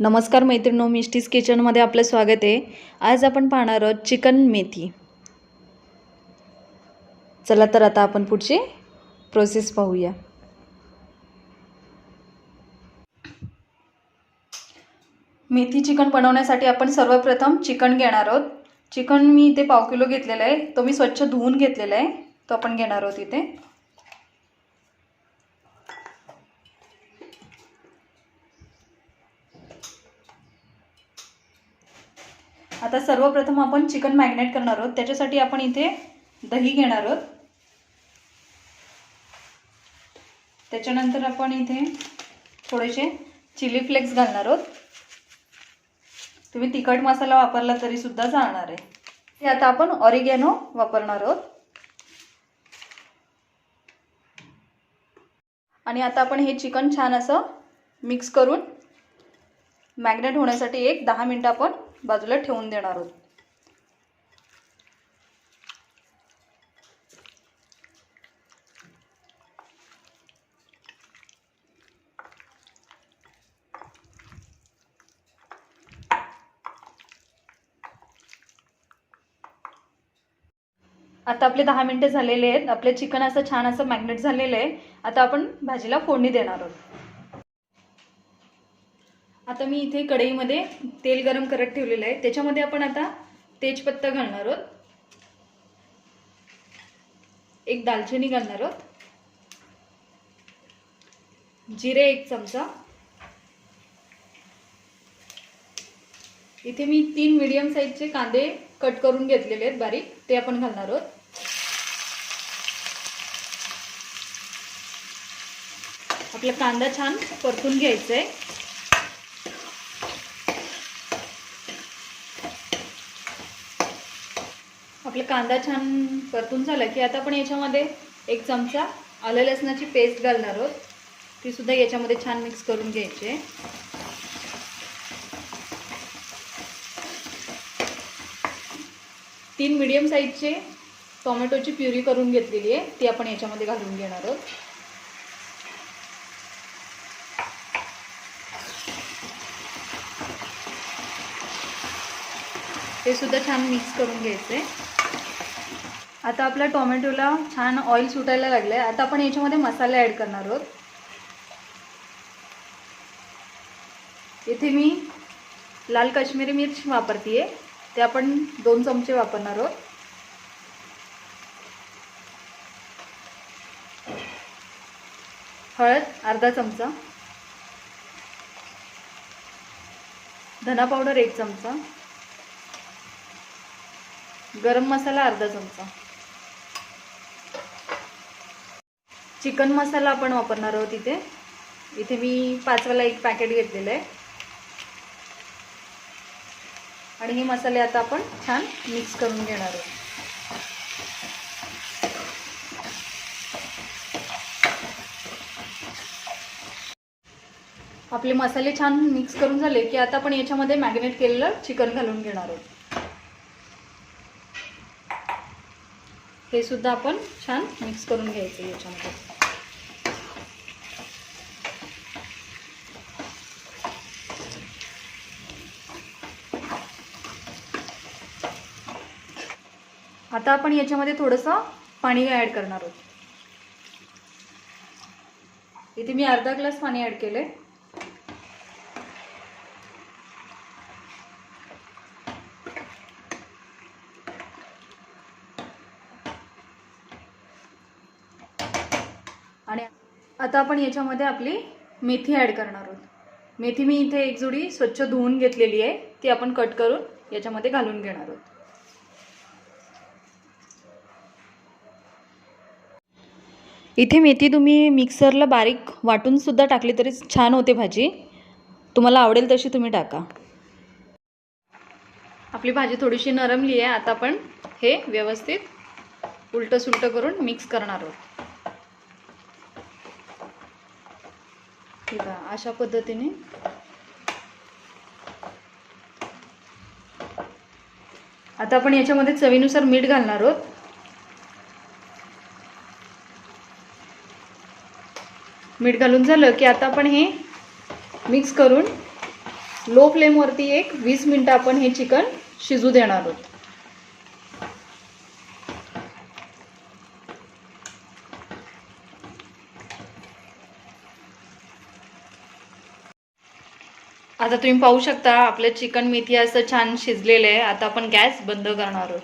नमस्कार मैत्रिणो मिस्टीज किचनमध्ये आपलं स्वागत आहे. आज आपण पाहणार आहोत चिकन मेथी. चला तर आता आपण पुढची प्रोसेस पाहूया. मेथी चिकन बनवण्यासाठी आपण सर्वप्रथम चिकन घेणार आहोत. चिकन मी इथे पाव किलो घेतलेलं आहे. तो मी स्वच्छ धुवून घेतलेला आहे. तो आपण घेणार आहोत इथे. आता सर्वप्रथम आपण चिकन मॅग्नेट करणार आहोत. त्याच्यासाठी आपण इथे दही घेणार आहोत. त्याच्यानंतर आपण इथे थोडेसे चिली फ्लेक्स घालणार आहोत. तुम्ही तिखट मसाला वापरला तरी सुद्धा चालणार आहे. ते आता आपण ऑरिगॅनो वापरणार आहोत. आणि आता आपण हे चिकन छान असं मिक्स करून मॅग्नेट होण्यासाठी एक दहा मिनटं आपण बाजूला ठेवून देणार आहोत. आता आपले दहा मिनटं झालेले आहेत. आपले चिकन असं छान असं मॅग्नेट झालेलं आहे. आता आपण भाजीला फोडणी देणार आहोत. आता मी इथे कढईमध्ये तेल गरम करत ठेवलेलं आहे. त्याच्यामध्ये आपण आता तेजपत्ता घालणार आहोत. एक दालचिनी घालणार आहोत. जिरे एक चमचा. इथे मी तीन मीडियम साईजचे कांदे कट करून घेतलेले आहेत बारीक. ते आपण घालणार आहोत. आपला कांदा छान परतून घ्यायचा आहे. आपला कांदा छान परतून झाला की आता आपण याच्यामध्ये एक चमचा आलं लसणाची पेस्ट घालणार आहोत. ती सुद्धा याच्यामध्ये छान मिक्स करून घ्यायची आहे. तीन मीडियम साईजचे टोमॅटोची प्युरी करून घेतलेली आहे. ती आपण याच्यामध्ये घालून घेणार आहोत. ते सुद्धा छान मिक्स करून घ्यायचे आता आपल्या टोमॅटोला छान ऑइल सुटायला लागलं आहे आता आपण याच्यामध्ये मसाले ॲड करणार आहोत. इथे मी लाल काश्मीरी मिर्च वापरते आहे ते आपण दोन चमचे वापरणार आहोत. हळद अर्धा चमचा. धना पावडर एक चमचा. गरम मसाला अर्धा चमचा. चिकन मसाला आपण वापरणार आहोत इथे. इथे मी पाचवाला एक पॅकेट घेतलेलं आहे. आणि हे मसाले आता आपण छान मिक्स करून घेणार आहोत. आपले मसाले छान मिक्स करून झाले की आता आपण याच्यामध्ये मॅग्नेट केलेलं चिकन घालून घेणार आहोत. हे सुद्धा आपण छान मिक्स करून घ्यायचं याच्यामध्ये. आता आपण याच्यामध्ये थोडंसं पाणी ॲड करणार आहोत. इथे मी अर्धा ग्लास पाणी ॲड केलं आहे आणि आता आपण याच्यामध्ये आपली मेथी ॲड करणार आहोत. मेथी मी इथे एक जोडी स्वच्छ धुवून घेतलेली आहे. ती आपण कट करून याच्यामध्ये घालून घेणार आहोत. इथे मेथी तुम्ही मिक्सरला बारीक वाटूनसुद्धा टाकली तरी छान होते भाजी. तुम्हाला आवडेल तशी तुम्ही टाका. आपली भाजी थोडीशी नरमली आहे आता आपण हे व्यवस्थित उलटं सुलटं करून मिक्स करणार आहोत. ठीक आहे अशा पद्धतीने. आता आपण याच्यामध्ये चवीनुसार मीठ घालणार आहोत. मीठ घालून झालं की आता आपण हे मिक्स करून लो फ्लेमवरती एक वीस मिनटं आपण हे चिकन शिजू देणार आहोत. आता तुम्ही पाहू शकता आपलं चिकन मेथी असं छान शिजलेलं आहे. आता आपण गॅस बंद करणार आहोत.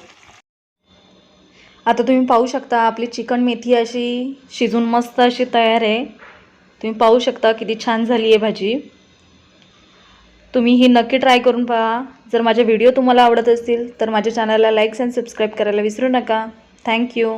आता तुम्ही पाहू शकता आपली चिकन मेथी अशी शिजून मस्त अशी तयार आहे. तुम्ही पाहू शकता किती छान झाली आहे भाजी. तुम्ही ही नक्की ट्राय करून पहा. जर माझे व्हिडिओ तुम्हाला आवडत असतील तर माझ्या चॅनलला लाईक्स अँड सबस्क्राईब करायला विसरू नका. थँक्यू